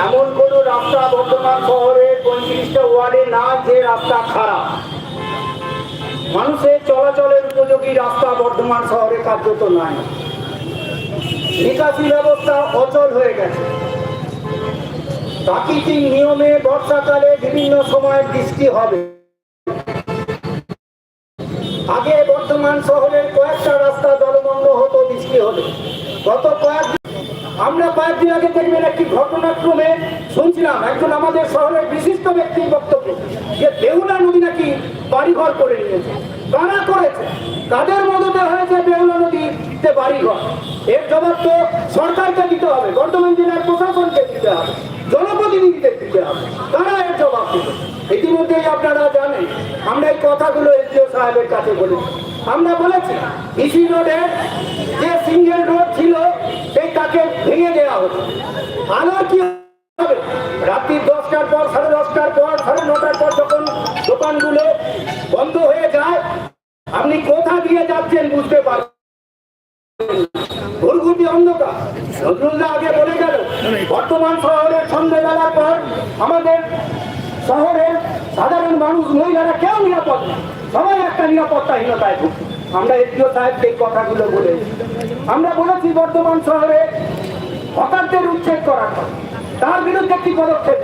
এমন কোনো রাস্তা বর্তমান শহরের পঁয়ত্রিশটা ওয়ার্ডে না যে রাস্তা খারাপ। মানুষের চলাচলের উপযোগী রাস্তা বর্ধমান শহরে কার্যত নাই। নিকাশি ব্যবস্থা অচল হয়ে গেছে। প্রাকৃতিক নিয়মে বর্ষাকালে বিভিন্ন সময় বৃষ্টি হবে। আগে বর্তমান শহরের কয়েকটা রাস্তা জলমগ্ন হতো, বৃষ্টি হলে গত কয়েক আমরা কয়েকদিন আগে দেখবেন একটি ঘটনাক্রমে শুনছিলাম, একজন আমাদের শহরের বিশিষ্ট ব্যক্তির বক্তব্য, যে বেহুলা নদী নাকি বাড়িঘর করে নিয়েছে, কারা করেছে? কাদের মদতে হয়েছে বেহুলা নদীতে বাড়িঘর। এর জবাব তো সরকারকে দিতে হবে, বর্তমান জেলার প্রশাসনকে দিতে হবে জনপ্রতিনিধিদের দিতে হবে। তারা এর জবাব দেবে? ইতিমধ্যেই আপনারা জানেন, আমরা এই কথাগুলো এসডিও সাহেবের কাছে বলেছি। আমরা বলেছি, ইসি রোডের যে সিঙ্গেল রোড ছিল, সেই তাকে ভেঙে দেওয়া হতো আলো কি হবে? রাত্রি দশটার পর, সাড়ে দশটার পর, সাড়ে নটার পর যখন দোকানগুলো বন্ধ হয়ে যায়, আপনি কোথা দিয়ে যাচ্ছেন বুঝতে পারবেন সাধারণ মানুষ, মহিলারা কেউ নিরাপদ সবাই একটা নিরাপত্তাহীনতায় ভুগছে। আমরা এসডিও সাহেবকে এই কথাগুলো বলে আমরা বলেছি বর্তমান শহরে হকারদের উচ্ছেদ করা তার বিরুদ্ধে একটি পদক্ষেপ?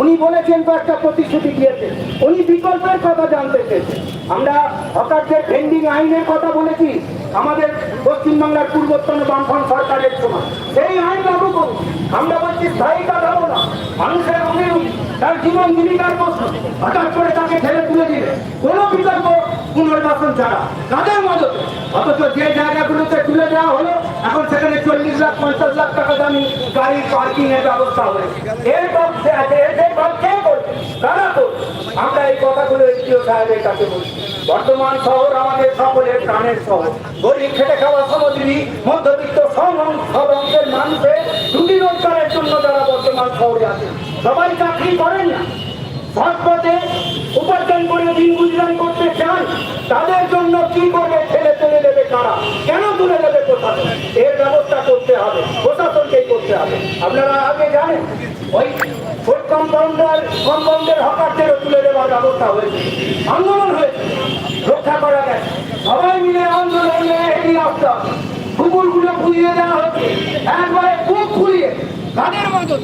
উনি বলেছেন কয়েকটা প্রতিশ্রুতি দিয়েছেন উনি বিকল্পের কথা জানতে চেয়েছেন আমরা হকারদের ভেন্ডিং আইনের কথা বলেছি। আমাদের পশ্চিমবাংলার পূর্বোত্তর বামফ্রন্ট সরকারের সময়। সেই আইন লাগু করুন। আমরা বলছি স্থায়ী কাঠামো না। মানুষের অভিরুচি তার জীবন জীবিকার প্রশ্ন। হঠাৎ করে তাকে ঠেলে তুলে দিলে। কোনো বিকল্প পুনর্বাসন ছাড়া কাদের মদত। অথচ যে জায়গাগুলোতে তুলে দেওয়া হলো, এখন সেখানে চল্লিশ লাখ, পঞ্চাশ লাখ টাকা দামি গাড়ির পার্কিং এর ব্যবস্থা হয়েছে। এর দেখভাল কে করবে কারা করবে আমরা এই কথাগুলো এসডিও সাহেবের কাছে বলছি বর্তমান শহর আমাদের সকলের প্রাণের শহর। গরিব খেটে খাওয়া সমাজী মধ্যবিত্ত সব অংশের মানুষের রুটি রোজগারের জন্য তারা বর্তমান শহরে আছে, সবাই চাকরি করেন না। সৎপথে উপার্জন করে দিন গুজরান করতে চান, তাদের জন্য কি করবে ছেলে তুলে দেবে কারা? কেন তুলে দেবে প্রশাসন? এর ব্যবস্থা করতে হবে, প্রশাসনকেই করতে হবে। আপনারা আগে জানেন, ওই ফুড কম্পাউন্ডার কম্পাউন্ডের হকারদেরও তুলে দেওয়ার ব্যবস্থা হয়েছে, আন্দোলন হয়েছে, রক্ষা করা গেছে। সবাই মিলে আন্দোলনে এগিয়ে আসতে হবে কুকুরগুলো দেওয়া হচ্ছে একবারে বুক ফুলিয়ে তাদের মতো।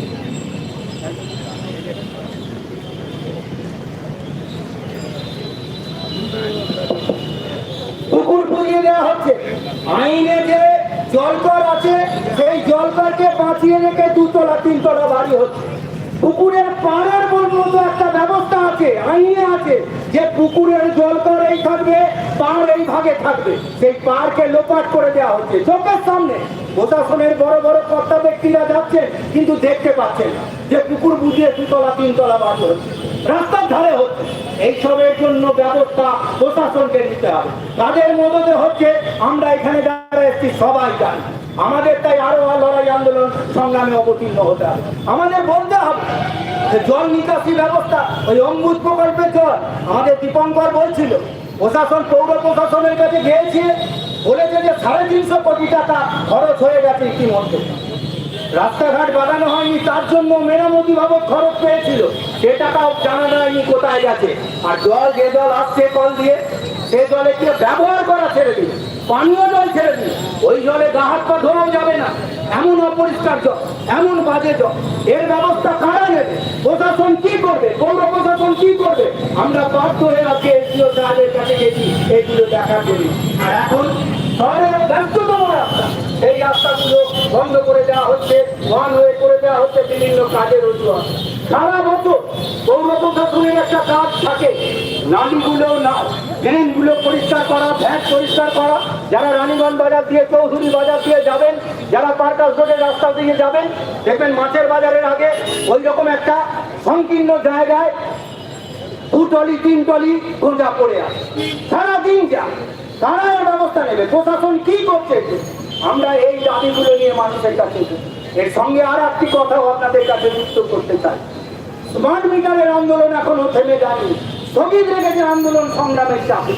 পুকুর দেওয়া হচ্ছে। আইনে যে জলকর আছে, সেই জলকরকে বাঁচিয়ে রেখে দুতলা, তিনতলা বাড়ি হচ্ছে। পুকুরের পাড়ের একটা ব্যবস্থা আছে, আইনে আছে যে পুকুরের জলকর এই থাকবে, পাড় এই ভাগে থাকবে। সেই পাড়কে লোপাট করে দেওয়া হচ্ছে। চোখের সামনে। প্রশাসনের বড় বড় কর্তা ব্যক্তিরা যাচ্ছেন, কিন্তু দেখতে পাচ্ছেন যে বুঝিয়ে দুতলা, তিনতলা বাড়ি হচ্ছে রাস্তার ধারে হচ্ছে। এইসবের জন্য ব্যবস্থা প্রশাসনকে নিতে হবে। তাদের মদতে হচ্ছে, আমরা এখানে যারা এসেছি, সবাই জানি। আমাদের তাই আরও লড়াই আন্দোলন সংগ্রামে অবতীর্ণ হতে হবে। আমাদের বলতে হবে যে জল নিকাশি ব্যবস্থা, ওই অম্বুজ প্রকল্পের জল। আমাদের দীপঙ্কর বলছিল, প্রশাসন, পৌর প্রশাসনের কাছে গিয়েছে, বলেছে যে সাড়ে তিনশো কোটি টাকা খরচ হয়ে গেছে ইতিমধ্যে। রাস্তাঘাট বানানো হয়নি, তার জন্য মেরামতি বাবদ খরচ পেয়েছিল। সে টাকাও জানা যায়নি কোথায় গেছে। আর জল যে জল আসছে কল দিয়ে, সে জলে কে ব্যবহার করা ছেড়ে দিন পানীয় জল ছেড়ে দিন ওই জলে গা হাত পা ধোয়াও যাবে না। এমন অপরিষ্কার জল, এমন বাজে জল। এর ব্যবস্থা কারা নেবে? প্রশাসন কি করবে? পৌর প্রশাসন কি করবে? আমরা বাধ্য হয়ে আজকে এসডিও সাহেবের কাছে গেছি এগুলো দেখার জন্য। আর এখন শহরের ব্যস্ততম রাস্তা। এই রাস্তাগুলো বন্ধ করে দেওয়া হচ্ছে ওয়ান ওয়ে করে দেওয়া হচ্ছে বিভিন্ন কাজের অজুহাত সারা বছর পৌর একটা কাজ থাকে। নালীগুলো না ড্রেনগুলো পরিষ্কার করা ভ্যাট পরিষ্কার করা। যারা রানীগঞ্জ বাজার দিয়ে, চৌধুরী বাজার দিয়ে যাবেন, যারা পার্কাস রোডের রাস্তা দিয়ে যাবেন, দেখবেন মাছের বাজারের আগে ওই রকম একটা সংকীর্ণ জায়গায় দুটলি তিন টলি গোঁজা পড়ে আছে। সারাদিন যা তারা এর ব্যবস্থা নেবে। প্রশাসন কি করছে? আমরা এই দাবিগুলো নিয়ে মানুষের কাছে এর সঙ্গে আর একটি কথাও আপনাদের কাছে যুক্ত করতে চাই। স্মার্ট মিটারের আন্দোলন এখনও থেমে যায়নি। স্থগিত রেখেছে আন্দোলন সংগ্রামের চাপে।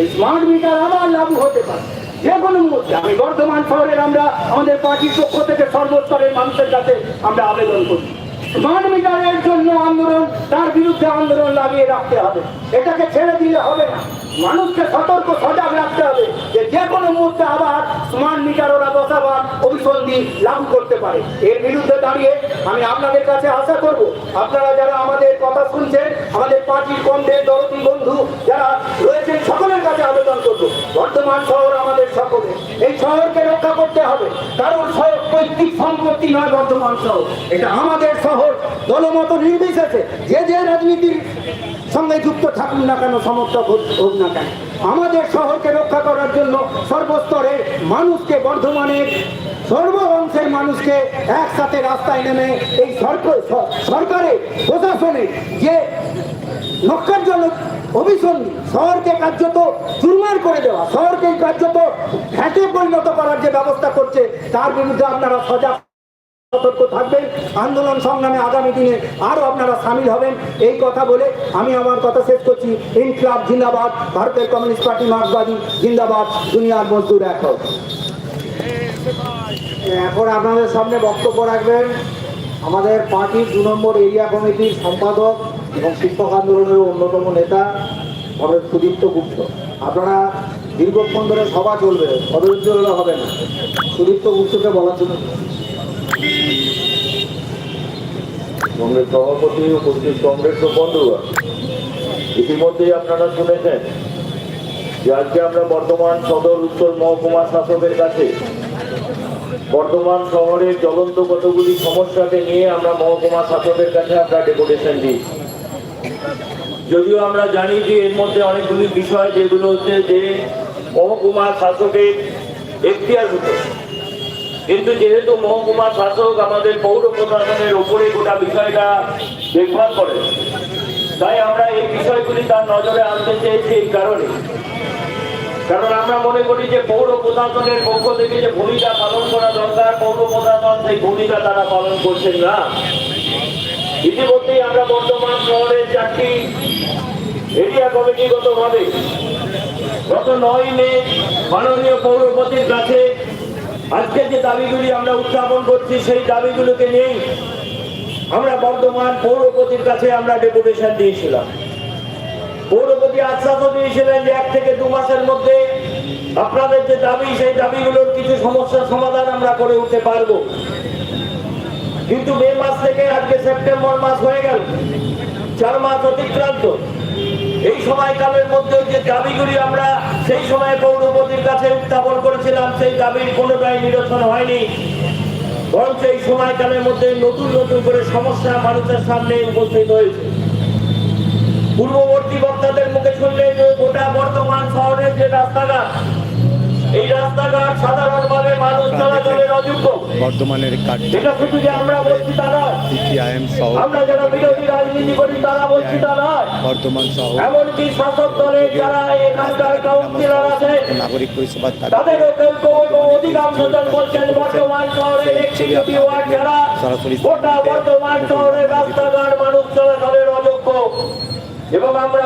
এই স্মার্ট মিটার আবার লাগু হতে পারে। যে কোনো মুহূর্তে। আমি বর্ধমান শহরের আমরা, আমাদের পার্টির পক্ষ থেকে সর্বস্তরের মানুষের কাছে আমরা আবেদন করি মিটারের জন্য আন্দোলন, তার বিরুদ্ধে আন্দোলন লাগিয়ে রাখতে হবে। এটাকে ছেড়ে দিলে হবে না। মানুষকে সতর্ক, সজাগ রাখতে হবে যে যে কোনো মুহূর্তে আবার স্মার্ট মিটার ওরা বসাবার অভিসন্ধি লাভ করতে পারে। এর বিরুদ্ধে দাঁড়িয়ে আমি আপনাদের কাছে আশা করব, আপনারা যারা আমাদের কথা শুনছেন, আমাদের পার্টির কমদের দরদি বন্ধু যারা রয়েছেন, সকলের কাছে আবেদন করব। বর্তমান শহর সকলে এই শহরকে রক্ষা করতে হবে। কারণ শহর পৈতৃক সম্পত্তি নয় বর্তমান শহর। এটা আমাদের শহর। দলমত নির্বিশেষে যে যে রাজনীতির সঙ্গে যুক্ত থাকুন না কেন, সমর্থক হোক- না কেন। আমাদের শহরকে রক্ষা করার জন্য সর্বস্তরের মানুষকে, বর্ধমানের সর্ব অংশের মানুষকে একসাথে রাস্তায় নেমে এই সরকার সরকারের প্রশাসনে যে নক্ষারজনক অভিসন্ধি শহরকে কার্যত চুরমার করে দেওয়া শহরকে কার্যত ঘ্যাটে পরিণত করার যে ব্যবস্থা করছে, তার বিরুদ্ধে আপনারা সজাগ সতর্ক থাকবেন। আন্দোলন সংগ্রামে আগামী দিনে আরও আপনারা সামিল হবেন। এই কথা বলে আমি আমার কথা শেষ করছি। ইনকলাব জিন্দাবাদ, ভারতের কমিউনিস্ট পার্টি মার্ক্সবাদী জিন্দাবাদ, দুনিয়ার মজদুর হোক। এখন আপনাদের সামনে বক্তব্য রাখবেন। আমাদের পার্টির দু নম্বর এরিয়া কমিটির সম্পাদক এবং শিক্ষক আন্দোলনের অন্যতম নেতা আমাদের সুদীপ্ত গুপ্ত। আপনারা দীর্ঘক্ষণ ধরে সভা চলবে অধৈর্য হবে না। সুদীপ্ত গুপ্তকে বলার জন্য কংগ্রেস সভাপতি উপস্থিত কংগ্রেস ও বন্ধুরা, ইতিমধ্যেই আপনারা শুনেছেন যে আজকে আমরা বর্তমান সদর উত্তর মহকুমা শাসকের কাছে বর্তমান শহরের জ্বলন্ত কতগুলি সমস্যাকে নিয়ে আমরা মহকুমা শাসকের কাছে আমরা ডেপুটেশন দিই। যদিও আমরা জানি যে এর মধ্যে অনেকগুলি বিষয় যেগুলো হচ্ছে যে মহকুমা শাসকের এখতিয়ারভূত কিন্তু যেহেতু মহকুমা শাসক আমাদের পৌর প্রশাসনের উপরে গোটা বিষয়টা দেখভাল করে, তাই আমরা এই বিষয়গুলি তার নজরে আনতে চেয়েছি এই কারণে। কারণ আমরা মনে করি যে পৌর প্রশাসনের পক্ষ থেকে যে ভূমিকা পালন করা দরকার, পৌর প্রশাসন সেই ভূমিকা তারা পালন করছেন না। ইতিমধ্যেই আমরা বর্তমান শহরের চারটি এরিয়া কমিটিগতভাবে গত নয় মে মাননীয় পৌরপতির কাছে আজকে যে দাবিগুলি আমরা উত্থাপন করছি, সেই দাবিগুলোকে নিয়েই আমরা বর্তমান পৌরপতির কাছে আমরা ডেপুটেশন দিয়েছিলাম। পৌরপতি আশ্বাসও দিয়েছিলেন যে এক থেকে দু মাসের মধ্যে আপনাদের যে দাবি, সেই দাবিগুলোর কিছু সমস্যার সমাধান আমরা করে উঠতে পারব। কিন্তু মে মাস থেকে আজকে সেপ্টেম্বর মাস হয়ে গেল। চার মাস অতিক্রান্ত। এই সময়কালের মধ্যে যে দাবিগুলি আমরা সেই সময় পৌরপতির কাছে উত্থাপন করেছিলাম, সেই দাবির কোনোটাই নিরসন হয়নি। বরঞ্চ এই সময়কালের মধ্যে নতুন নতুন করে সমস্যা মানুষের সামনে উপস্থিত হয়েছে। পূর্ববর্তী বক্তাদের মুখে শুনলে যে গোটা বর্তমান শহরের যে রাস্তাঘাট এই রাস্তাঘাট সাধারণভাবে মানুষ চলাচলের অযোগ্য। বর্তমানের কার্যে এটা শুধু যে আমরা বলছি তা নয়। সিপিআইএম সহ আমরা যারা বিরোধী রাজনীতি করি তারা বলছি তা নয়। বর্তমান সহ এমনকি শাসক দলের যারা এখানকার কাউন্সিলর আছে নাগরিক কেউ কেউ অধিকাংশ জন বলছেন বর্তমান শহরের এক্সিকিউটিভ ওয়ার্ড যারা গোটা বর্তমান শহরের রাস্তাঘাট মানুষ চলাচলের অযোগ্য। এবং আমরা